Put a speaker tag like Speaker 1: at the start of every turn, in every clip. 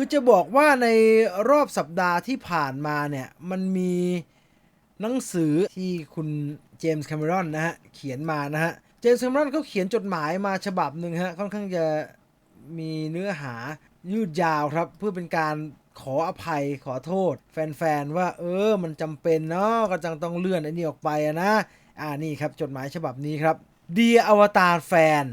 Speaker 1: คือจะบอกว่าในรอบสัปดาห์ที่ผ่านมาเนี่ย มันมีหนังสือที่คุณเจมส์แคมเมรอนนะฮะ เขียนมานะฮะ เจมส์แคมเมรอนเขาเขียนจดหมายมาฉบับหนึ่งฮะ ค่อนข้างจะมีเนื้อหายืดยาวครับ เพื่อเป็นการขออภัยขอโทษ แฟนๆ ว่าเออมันจำเป็นเนาะก็จังต้องเลื่อนไอ้นี่ออกไปนะ อ่านี่ครับจดหมายฉบับนี้ครับ Dear Avatar Fan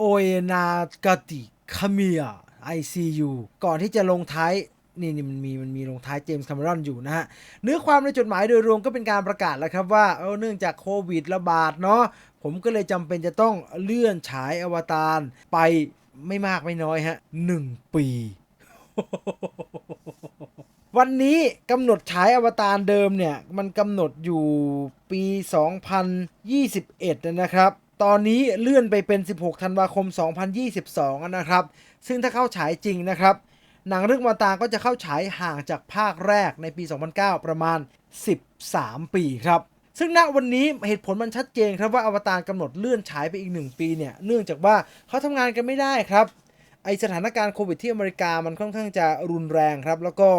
Speaker 1: o e n a g a t i Kamiya ICU ก่อนที่จะลงท้ายนี่นี่มันมีมันมีลงท้ายเจมส์คา m มรอนอยู่นะฮะเนื้อความในจดหมายโดยรวมก็เป็นการประกาศแล้วครับว่าเออเนื่องจากโควิดระบาดเนาะผมก็เลยจำเป็นจะต้องเลื่อนฉายอวตารไปไม่มากไม่น้อยฮะหนึ่งปี วันนี้กำหนดฉายอวตารเดิมเนี่ย มันกำหนดอยู่ปี 2021 นะครับ ตอนนี้เลื่อนไปเป็น 16 ธันวาคม 2022 นะครับ ซึ่งถ้าเข้าฉายจริงนะครับ หนังเรื่องอวตาก็จะเข้าฉายห่างจากภาคแรกในปี 2009 ประมาณ 13 ปีครับ ซึ่งณวันนี้เหตุผลมันชัดเจนครับว่าอวตารกำหนดเลื่อนฉายไปอีก 1 ปีเนี่ย เนื่องจากว่าเขาทำงานกันไม่ได้ครับ ไอสถานการณ์โควิดที่อเมริกามันค่อนข้างจะรุนแรงครับ แล้วก็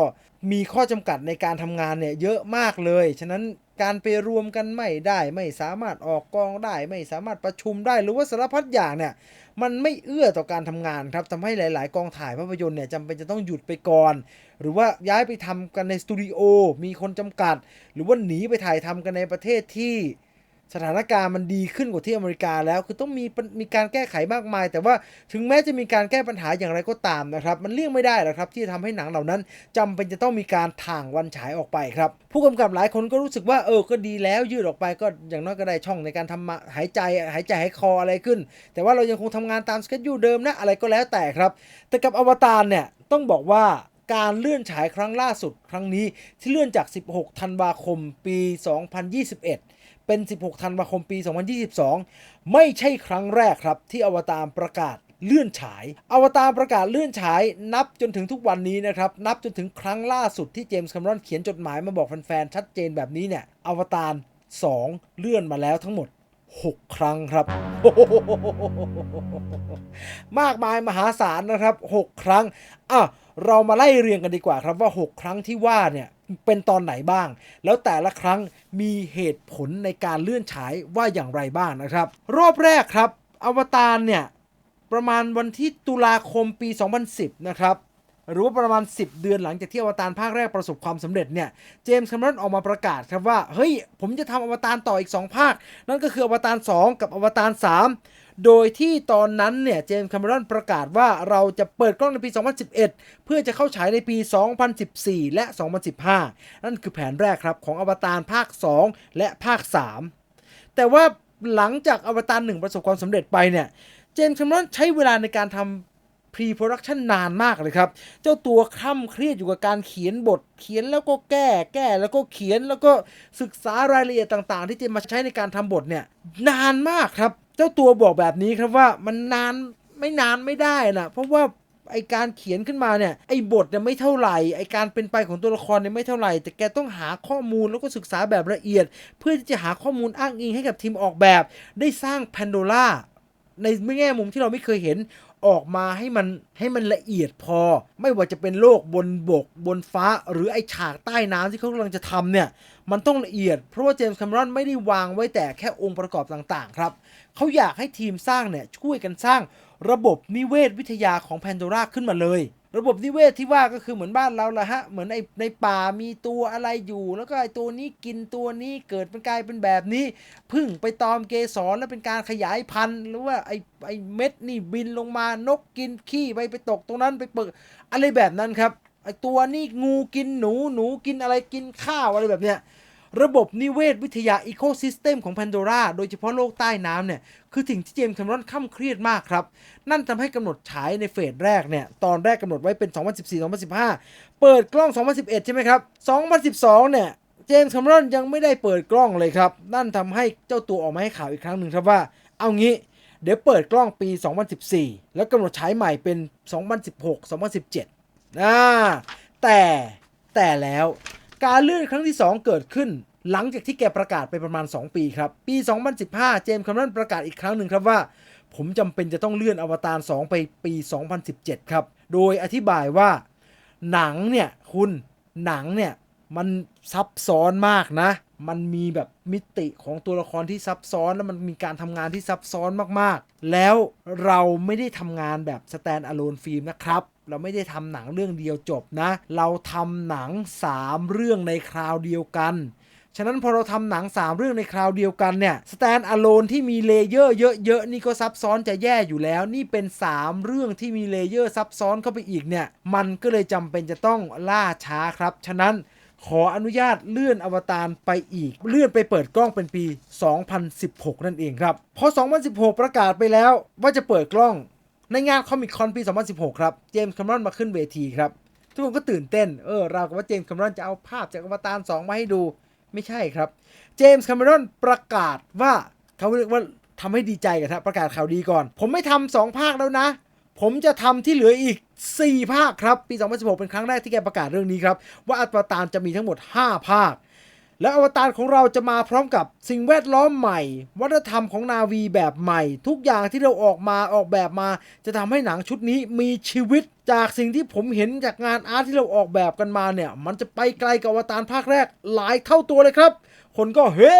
Speaker 1: มีข้อจำกัดในการทำงานเนี่ยเยอะมากเลย ฉะนั้นการไปรวมกันไม่ได้ ไม่สามารถออกกองได้ ไม่สามารถประชุมได้หรือว่าสารพัดอย่างเนี่ย มันไม่เอื้อต่อการทำงานครับทำให้หลาย ๆ กองถ่ายภาพยนตร์เนี่ยจำเป็นจะต้องหยุดไปก่อน หรือว่าย้ายไปทำกันในสตูดิโอมีคนจำกัด หรือว่าหนีไปถ่ายทำกันในประเทศที่ สถานการณ์มันดีขึ้นกว่าที่อเมริกาแล้ว คือต้องมีมีการแก้ไขมากมาย แต่ว่าถึงแม้จะมีการแก้ปัญหาอย่างไรก็ตามนะครับ มันเลี่ยงไม่ได้หรอกครับ ที่จะทำให้หนังเหล่านั้นจำเป็นจะต้องมีการถ่างวันฉายออกไปครับ ผู้กำกับหลายคนก็รู้สึกว่าเออก็ดีแล้วยืดออกไปก็อย่างน้อยก็ได้ช่องในการทำมาหายใจหายใจหายคออะไรขึ้น แต่ว่าเรายังคงทำงานตามสเกจยูเดิมนะอะไรก็แล้วแต่ครับ แต่กับอวตารเนี่ยต้องบอกว่าการเลื่อนฉายครั้งล่าสุดครั้งนี้ที่เลื่อนจาก 16 ธันวาคม ปี 2021 เป็น 16 ธันวาคมปี 2022 ไม่ใช่ครั้งแรกครับ ที่อวตารประกาศเลื่อนฉาย อวตารประกาศเลื่อนฉาย นับจนถึงทุกวันนี้นะครับ นับจนถึงครั้งล่าสุดที่เจมส์แคมรอนเขียนจดหมายมาบอกแฟนๆ ชัดเจนแบบนี้เนี่ย อวตาร2 เลื่อนมาแล้วทั้งหมด 6 ครั้งครับ มากมายมหาศาลนะครับ 6 ครั้งอะเรามาไล่เรียงกันดีกว่าครับว่า 6 ครั้งที่ว่าเนี่ยเป็นตอนไหนบ้าง แล้วแต่ละครั้งมีเหตุผลในการเลื่อนฉายว่าอย่างไรบ้างนะครับ รอบแรกครับ อวตารเนี่ย ประมาณวันที่ตุลาคมปี 2010 นะครับ หรือว่าประมาณ 10 เดือนหลังจากที่อวตารภาคแรกประสบความสำเร็จเนี่ย เจมส์แคมรอนออกมาประกาศครับว่า เฮ้ย ผมจะทำอวตารต่ออีก 2 ภาค นั่นก็คืออวตาร 2 กับอวตาร 3 โดยที่ตอนนั้นเนี่ย เจมส์แคมรอนประกาศว่าเราจะเปิดกล้องในปี 2011 เพื่อจะเข้าฉายในปี 2014 และ 2015 นั่นคือแผนแรกครับของอวตารภาค 2 และภาค 3 แต่ว่าหลังจากอวตารหนึ่งประสบความสำเร็จไปเนี่ยเจมส์แคมรอนใช้เวลาในการทำ pre production นานมากเลยครับ เจ้าตัวคล่ำเครียดอยู่กับการเขียนบท เขียนแล้วก็แก้ แก้แล้วก็เขียนแล้วก็ศึกษารายละเอียดต่างๆ ที่จะมาใช้ในการทำบทเนี่ยนานมากครับ เจ้าตัวบอกแบบนี้ครับว่ามันนานไม่นานไม่ได้นะเพราะว่าไอการเขียนขึ้นมาเนี่ยไอบทเนี่ยไม่เท่าไหร่ไอการเป็นไปของตัวละครเนี่ยไม่เท่าไหร่ แต่แกต้องหาข้อมูลแล้วก็ศึกษาแบบละเอียด เพื่อที่จะหาข้อมูลอ้างอิงให้กับทีมออกแบบ ได้สร้างแพนโดล่าในแง่มุมที่เราไม่เคยเห็น ออกมาให้มันให้มันละเอียดพอ ไม่ว่าจะเป็นโลกบนบกบนฟ้า หรือไอฉากใต้น้ำที่เขากำลังจะทำเนี่ย มันต้องละเอียด เพราะว่าเจมส์แคมรอนไม่ได้วางไว้แต่แค่องค์ประกอบต่างๆ ครับ เขาอยากให้ทีมสร้างเนี่ยช่วยกันสร้างระบบนิเวศวิทยาของแพนโดราขึ้นมาเลย ระบบนิเวศที่ว่าก็คือเหมือนบ้านเราละฮะ เหมือนในในป่ามีตัวอะไรอยู่ แล้วก็ไอตัวนี้กินตัวนี้เกิดเป็นกลายเป็นแบบนี้ พึ่งไปตอมเกสรแล้วเป็นการขยายพันธุ์ หรือว่าไอไอเม็ดนี่บินลงมานกกินขี้ไปไปตกตรงนั้นไปเปิดอะไรแบบนั้นครับไอตัวนี่งูกินหนูหนูกินอะไรกินข้าวอะไรแบบเนี้ย ระบบนิเวศวิทยาอีโคซิสเต็มของแพนโดราโดยเฉพาะโลกใต้น้ำเนี่ย คือสิ่งที่เจมส์แคมรอนข้ามเครียดมากครับ นั่นทำให้กำหนดฉายในเฟสแรกเนี่ย ตอนแรกกำหนดไว้เป็น 2014-2015 เปิดกล้อง 2011 ใช่ไหมครับ 2012 เนี่ยเจมส์แคมรอนยังไม่ได้เปิดกล้องเลยครับ นั่นทำให้เจ้าตัวออกมาให้ข่าวอีกครั้งหนึ่งครับว่า เอางี้เดี๋ยวเปิดกล้องปี 2014 แล้วกำหนดฉายใหม่เป็น 2016-2017อ่าแต่แต่แล้ว การเลื่อนครั้งที่ 2 เกิดขึ้น หลังจากที่แกประกาศไปประมาณ 2 ปีครับ ปี 2015 เจมส์แคมรอนประกาศอีกครั้งหนึ่งครับว่า ผมจำเป็นจะต้องเลื่อนอวตาร 2 ไปปี 2017 ครับ โดยอธิบายว่า หนังเนี่ยคุณหนังเนี่ยมันซับซ้อนมากนะ มันมีแบบมิติของตัวละครที่ซับซ้อนแล้วมันมีการทำงานที่ซับซ้อนมากๆ แล้วเราไม่ได้ทำงานแบบสแตนอะโลนฟิล์มนะครับ เราไม่ได้ทำหนังเรื่องเดียวจบนะ เราทำหนัง 3 เรื่องในคราวเดียวกัน ฉะนั้นพอเราทำหนัง 3 เรื่องในคราวเดียวกันเนี่ยสแตนอะโลนที่มีเลเยอร์เยอะๆนี่ก็ซับซ้อนจะแย่อยู่แล้ว นี่เป็น 3 เรื่องที่มีเลเยอร์ซับซ้อนเข้าไปอีกเนี่ย มันก็เลยจำเป็นจะต้องล่าช้าครับ ฉะนั้นขออนุญาตเลื่อนอวตารไปอีก เลื่อนไปเปิดกล้องเป็นปี 2016 นั่นเองครับ พอ 2016 ประกาศไปแล้วว่าจะเปิดกล้อง ในงานคอมิคคอนปี 2016 ครับ เจมส์แคมรอนมาขึ้นเวทีครับ ทุกคนก็ตื่นเต้น เออเรากับว่าเจมส์แคมรอนจะเอาภาพจากอวตาร2มาให้ดู ไม่ใช่ครับ เจมส์แคมรอนประกาศว่าเขาเรียกว่าทำให้ดีใจกันครับประกาศข่าวดีก่อน ผมไม่ทำสองภาคแล้วนะ ผมจะทำที่เหลืออีก 4 ภาคครับ ปี 2016 เป็นครั้งแรกที่แกประกาศเรื่องนี้ครับ ว่าอวตารจะมีทั้งหมด 5 ภาค แล้วอวตารของเราจะมาพร้อมกับสิ่งแวดล้อมใหม่ วัฒนธรรมของนาวีแบบใหม่ ทุกอย่างที่เราออกมาออกแบบมา จะทำให้หนังชุดนี้มีชีวิต จากสิ่งที่ผมเห็นจากงานอาร์ตที่เราออกแบบกันมาเนี่ย มันจะไปไกลกับอวตารภาคแรกหลายเท่าตัวเลยครับ คนก็เฮ้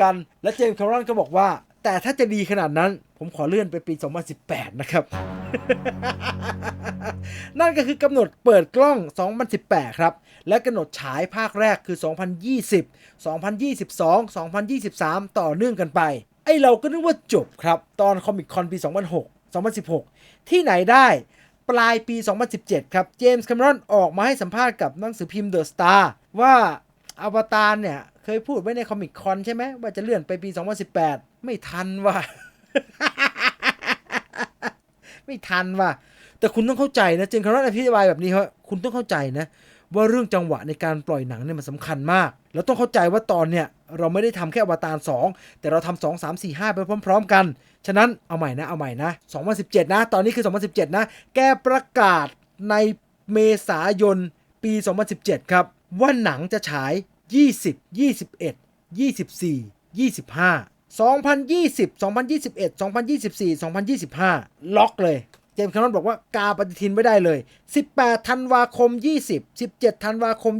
Speaker 1: กัน และเจมส์คารอนก็บอกว่า แต่ถ้าจะดีขนาดนั้น ผมขอเลื่อนไปปี 2018 นะครับ นั่นก็คือกำหนดเปิดกล้อง 2018 ครับ และกำหนดฉายภาคแรกคือ 2020 2022 2023 ต่อเนื่องกันไป ไอเราก็นึกว่าจบครับ ตอนคอมิคคอนปี 2006 2016 ที่ไหนได้ปลายปี 2017 ครับ เจมส์แคมรอนออกมาให้สัมภาษณ์กับหนังสือพิมพ์เดอะสตาร์ว่าอวตารเนี่ย เคยพูดไว้ในคอมิคคอนใช่ไหมว่าจะเลื่อนไปปี 2018 ไม่ทันว่ะ ไม่ทันว่ะ แต่คุณต้องเข้าใจนะเจมส์แคมรอนอธิบายแบบนี้ครับคุณต้องเข้าใจนะ ว่าเรื่องจังหวะในการปล่อยหนังเนี่ยมันสำคัญมาก แล้วต้องเข้าใจว่าตอนเนี่ย เราไม่ได้ทำแค่อวตาร2 แต่เราทำ2 3 4 5 ไปพร้อม ๆ กัน ฉะนั้นเอาใหม่นะเอาใหม่นะ 2017 นะ ตอนนี้คือ 2017 นะ แกประกาศในเมษายนปี 2017 ครับ ว่าหนังจะฉาย 20 21 24 25 2020 2021 2024 2025 ล็อกเลย เจมส์แคมรอนบอกว่ากาปฏิทินไม่ได้เลย 18 ธันวาคม 20 17 ธันวาคม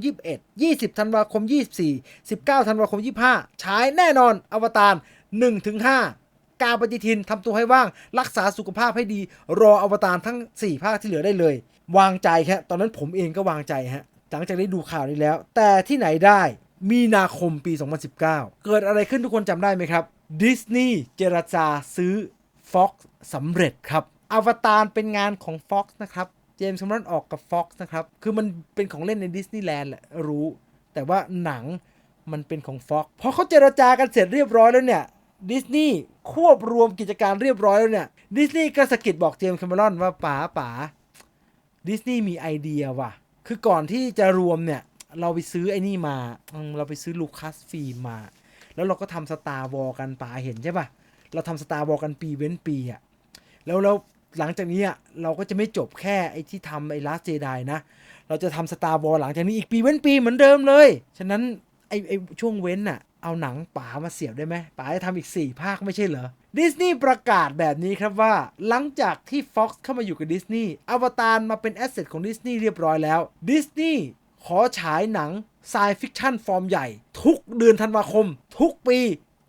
Speaker 1: 21 20 ธันวาคม 24 19 ธันวาคม 25 ฉายแน่นอนอวตาร1-5 กาปฏิทินทำตัวให้ว่าง รักษาสุขภาพให้ดี รออวตารทั้ง 4 ภาคที่เหลือได้เลย วางใจแค่ตอนนั้นผมเองก็วางใจฮะ หลังจากได้ดูข่าวนี้แล้ว แต่ที่ไหนได้มีนาคมปี 2019 เกิดอะไรขึ้นทุกคนจำได้ไหมครับ ดิสนีย์เจรจาซื้อ Fox สำเร็จครับอวตารเป็นงานของ Fox นะครับ เจมส์แคมรอนออกกับ Fox นะครับ คือมันเป็นของเล่นในดิสนีย์แลนด์แหละรู้ แต่ว่าหนังมันเป็นของ Fox พอเขาเจรจากันเสร็จเรียบร้อยแล้วเนี่ยดิสนีย์ควบรวมกิจการเรียบร้อยแล้วเนี่ยดิสนีย์ก็สะกิดบอกเจมส์แคมรอนว่าป๋าป๋าดิสนีย์มีไอเดียว่ะ คือก่อนที่จะรวมเนี่ย เราไปซื้อไอ้นี่มา เราไปซื้อลูคัสฟิล์มมา แล้วเราก็ทำสตาร์วอลกันป๋าเห็นใช่ปะเราทำสตาร์วอลกันปีเว้นปีอะแล้วแล้วหลังจากนี้อะเราก็จะไม่จบแค่ไอ้ที่ทำไอ้ลาสเจไดนะ เราจะทำสตาร์วอลหลังจากนี้อีกปีเว้นปีเหมือนเดิมเลย ฉะนั้นไอ้ไอ้ช่วงเว้นน่ะเอาหนังป๋ามาเสียบได้ไหมป๋าจะทำอีก 4 ภาคไม่ใช่เหรอ ดิสนีย์ประกาศแบบนี้ครับว่า หลังจากที่ Fox เข้ามาอยู่กับดิสนีย์อวตารมาเป็นแอสเซทของดิสนีย์เรียบร้อยแล้วดิสนีย์ ขอฉายหนังไซฟิคชั่นฟอร์มใหญ่ ทุกเดือนธันวาคม ทุกปี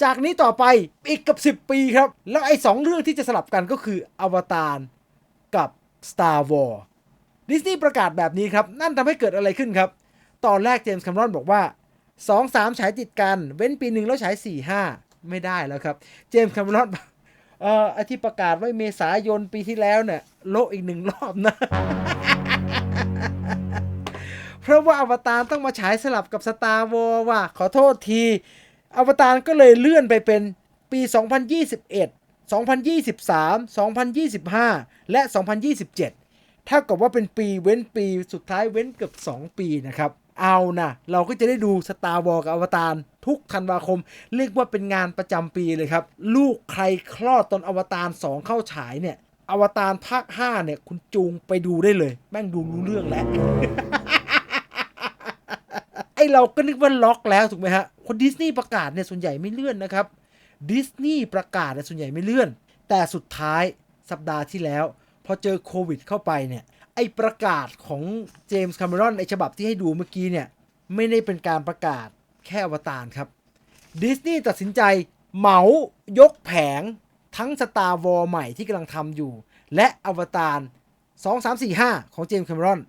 Speaker 1: จากนี้ต่อไปอีกกับ 10 ปีครับ แล้วไอ้สองเรื่องที่จะสลับกันก็คืออวตารกับ Star Wars ดิสนีย์ประกาศแบบนี้ครับ นั่นทำให้เกิดอะไรขึ้นครับ ตอนแรกเจมส์แคมรอนบอกว่า 2 3 ฉายติดกัน เว้นปีหนึ่งแล้วฉาย 4 5 ไม่ได้แล้วครับ เจมส์แคมรอนบอกเอ่อที่ประกาศไว้เมษายนปีที่แล้วเนี่ยโละอีกหนึ่งรอบนะ เพราะว่าอวตารต้องมาฉายสลับกับสตาร์วอลว่ะขอโทษที อวตารก็เลยเลื่อนไปเป็นปี 2021 2023 2025 และ 2027 เท่ากับว่าเป็นปีเว้นปีสุดท้ายเว้นเกือบ 2 ปีนะครับ เอานะเราก็จะได้ดูสตาร์วอลกับอวตารทุกธันวาคม เรียกว่าเป็นงานประจำปีเลยครับ ลูกใครคลอดตอนอวตาร 2 เข้าฉายเนี่ย อวตารภาค 5 เนี่ย คุณจูงไปดูได้เลย แม่งดูรู้เรื่องแล้ว เราก็นึกว่าล็อกแล้วถูกไหมฮะ คนดิสนีย์ประกาศเนี่ยส่วนใหญ่ไม่เลื่อนนะครับดิสนีย์ประกาศเนี่ยส่วนใหญ่ไม่เลื่อน แต่สุดท้ายสัปดาห์ที่แล้ว พอเจอโควิดเข้าไปเนี่ยไอประกาศของเจมส์คาเมรอนไอฉบับที่ให้ดูเมื่อกี้เนี่ยไม่ได้เป็นการประกาศแค่อวตารครับดิสนีย์ตัดสินใจเหมายกแผงทั้งสตาร์วอลใหม่ที่กำลังทำอยู่ และอวตาร 2 3 4 5 ของเจมส์คาเมรอน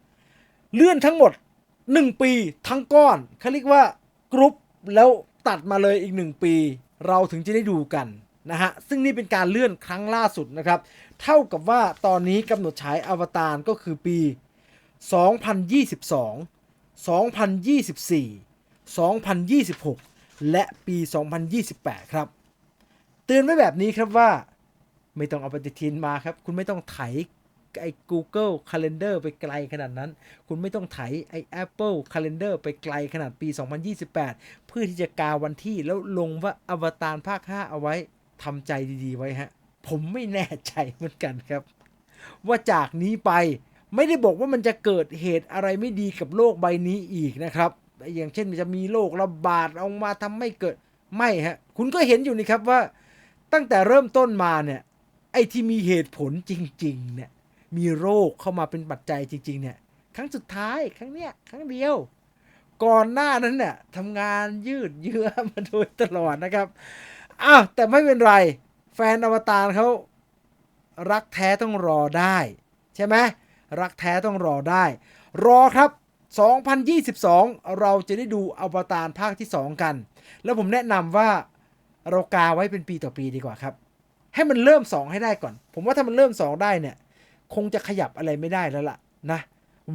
Speaker 1: เลื่อนทั้งหมด 1ปีทั้งก้อนเขาเรียกว่ากรุ๊ปแล้วตัดมาเลยอีก1ปี เราถึงจะได้ดูกันนะฮะซึ่งนี่เป็นการเลื่อนครั้งล่าสุดนะครับ เท่ากับว่าตอนนี้กำหนดฉายอวตารก็คือปี 2022 2024 2026 และปี 2028 ครับ เตือนไว้แบบนี้ครับว่า ไม่ต้องเอาปฏิทินมาครับ คุณไม่ต้องไถ ไอ้ Google Calendar ไปไกลขนาดนั้น คุณไม่ต้องไถไอ้ Apple Calendar ไปไกลขนาดปี 2028 เพื่อที่จะกาวันที่แล้วลงว่าอวตารภาค 5 เอาไว้ทำใจดีๆ ไว้ฮะ ผมไม่แน่ใจเหมือนกันครับ ว่าจากนี้ไปไม่ได้บอกว่ามันจะเกิดเหตุอะไรไม่ดีกับโลกใบนี้อีกนะครับ อย่างเช่นมันจะมีโรคระบาดออกมาทำให้เกิดไม่ฮะ คุณก็เห็นอยู่นี่ครับว่า ตั้งแต่เริ่มต้นมาเนี่ยไอ้ที่มีเหตุผลจริง ๆ เนี่ย มีโรคเข้ามาเป็นปัจจัยจริง ๆ เนี่ย ครั้งสุดท้ายครั้งเนี้ยครั้งเดียว ก่อนหน้านั้นเนี่ยทำงานยืดเยื้อมาโดยตลอดนะครับอ้าวแต่ไม่เป็นไร แฟนอวตารเขารักแท้ต้องรอได้ ใช่ไหมรักแท้ต้องรอได้ รอครับ 2022 เราจะได้ดูอวตารภาคที่ 2 กัน แล้วผมแนะนำว่าเรากาไว้เป็นปีต่อปีดีกว่าครับ ให้มันเริ่ม 2 ให้ได้ก่อน ผมว่าถ้ามันเริ่ม 2 ได้เนี่ย คงจะขยับอะไรไม่ได้แล้วล่ะนะ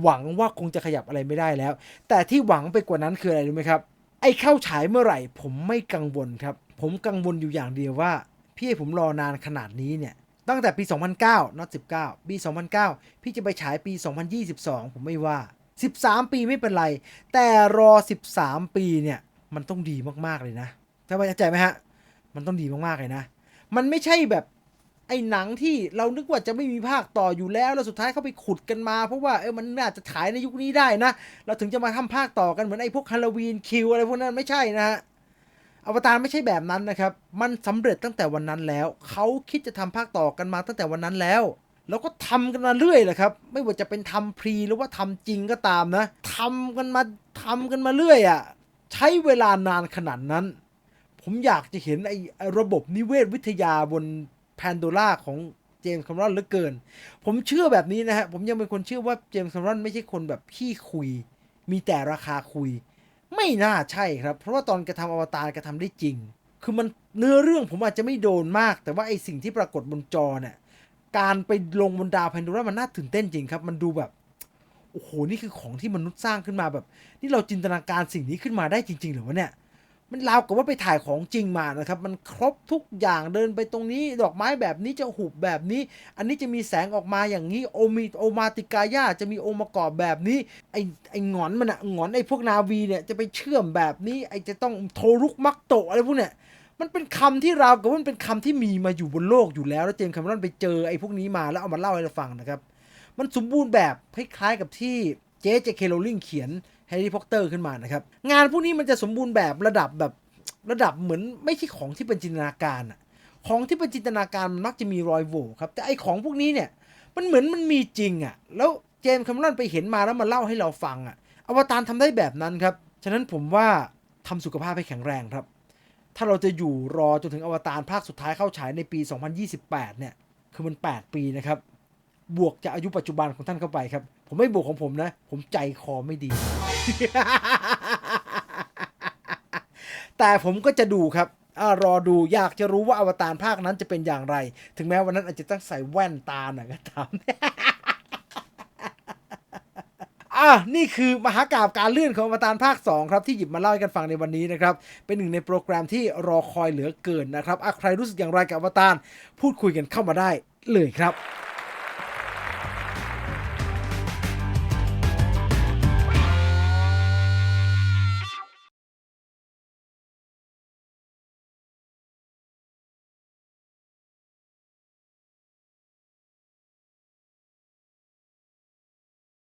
Speaker 1: หวังว่าคงจะขยับอะไรไม่ได้แล้ว แต่ที่หวังไปกว่านั้นคืออะไรรู้ไหมครับ ไอ้เข้าฉายเมื่อไหร่ ผมไม่กังวลครับ ผมกังวลอยู่อย่างเดียวว่า พี่ให้ผมรอนานขนาดนี้เนี่ย ตั้งแต่ปี 2009นัด19 ปี 2009 พี่จะไปฉายปี 2022 ผมไม่ว่า 13 ปีไม่เป็นไร แต่รอ 13 ปีเนี่ย มันต้องดีมากๆเลยนะจะเข้าใจไหมฮะ มันต้องดีมากๆเลยนะ มันไม่ใช่แบบ ไอ้หนังที่เรานึกว่าจะไม่มีภาคต่ออยู่แล้วแล้วสุดท้ายเขาไปขุดกันมา เพราะว่าเออมันน่าจะฉายในยุคนี้ได้นะ เราถึงจะมาทำภาคต่อกันเหมือนไอ้พวกฮาโลวีนคิวอะไรพวกนั้นไม่ใช่นะฮะอวตารไม่ใช่แบบนั้นนะครับ มันสำเร็จตั้งแต่วันนั้นแล้ว เขาคิดจะทำภาคต่อกันมาตั้งแต่วันนั้นแล้ว แล้วก็ทำกันมาเรื่อยแหละครับ ไม่ว่าจะเป็นทำพรีหรือว่าทำจริงก็ตามนะทำกันมาทำกันมาเรื่อยอะ่ะ ใช้เวลานานขนาดนั้น ผมอยากจะเห็นไอ้ไอ้ระบบนิเวศวิทยาบน แพนโดล่าของเจมส์คาร์รอนเหลือเกิน ผมเชื่อแบบนี้นะฮะ ผมยังเป็นคนเชื่อว่าเจมส์คาร์รอนไม่ใช่คนแบบขี้คุย มีแต่ราคาคุย ไม่น่าใช่ครับ เพราะว่าตอนกระทำอวตารกระทำได้จริง คือมันเนื้อเรื่องผมอาจจะไม่โดนมาก แต่ว่าไอสิ่งที่ปรากฏบนจอเนี่ย การไปลงบนดาวแพนโดร่ามันน่าตื่นเต้นจริงครับ มันดูแบบโอ้โห นี่คือของที่มนุษย์สร้างขึ้นมาแบบ นี่เราจินตนาการสิ่งนี้ขึ้นมาได้จริง ๆ หรือวะเนี่ย มันราวกับว่าไปถ่ายของจริงมานะครับ มันครบทุกอย่างเดินไปตรงนี้ ดอกไม้แบบนี้จะหุบแบบนี้ อันนี้จะมีแสงออกมาอย่างนี้โอมีโอมาติกายาจะมีองค์ประกอบแบบนี้ ไอไอหงอนมันอะหงอนไอพวกนาวีเนี่ยจะไปเชื่อมแบบนี้ ไอจะต้องโทรุกมักโตอะไรพวกเนี่ยมันเป็นคำที่ราวกับว่ามันเป็นคำที่มีมาอยู่บนโลกอยู่แล้ว แล้วเจมส์แคมรอนไปเจอไอ้พวกนี้มาแล้วเอามาเล่าให้เราฟังนะครับ มันสมบูรณ์แบบคล้ายๆกับที่เจเจเคโรลิงเขียน แฮร์รี่พอตเตอร์ขึ้นมานะครับงานพวกนี้มันจะสมบูรณ์แบบระดับแบบระดับเหมือนไม่ใช่ของที่เป็นจินตนาการอะของที่เป็นจินตนาการมันมักจะมีรอยโหว่ครับแต่ไอของพวกนี้เนี่ยมันเหมือนมันมีจริงอะแล้วเจมส์แคมรอนไปเห็นมาแล้วมาเล่าให้เราฟังอะอวตารทำได้แบบนั้นครับฉะนั้นผมว่าทำสุขภาพให้แข็งแรงครับ ถ้าเราจะอยู่รอจนถึงอวตารภาคสุดท้ายเข้าฉายในปี 2028 เนี่ยคือมัน 8 ปีนะครับบวกจากอายุปัจจุบันของท่านเข้าไปครับ ผมไม่บวกของผมนะ ผมใจคอไม่ดี แต่ผมก็จะดูครับอรอดูอยากจะรู้ว่าอวตารภาคนั้นจะเป็นอย่างไร ถึงแม้วันนั้นอาจจะต้องใส่แว่นตาหน่อยก็ตามอะนี่คือมหากราบการเลื่อนของอวตารภาค 2 ครับที่หยิบมาเล่าให้กันฟังในวันนี้นะครับ เป็นหนึ่งในโปรแกรมที่รอคอยเหลือเกินนะครับอะใครรู้สึกอย่างไรกับอวตารพูดคุยกันเข้ามาได้เลยครับ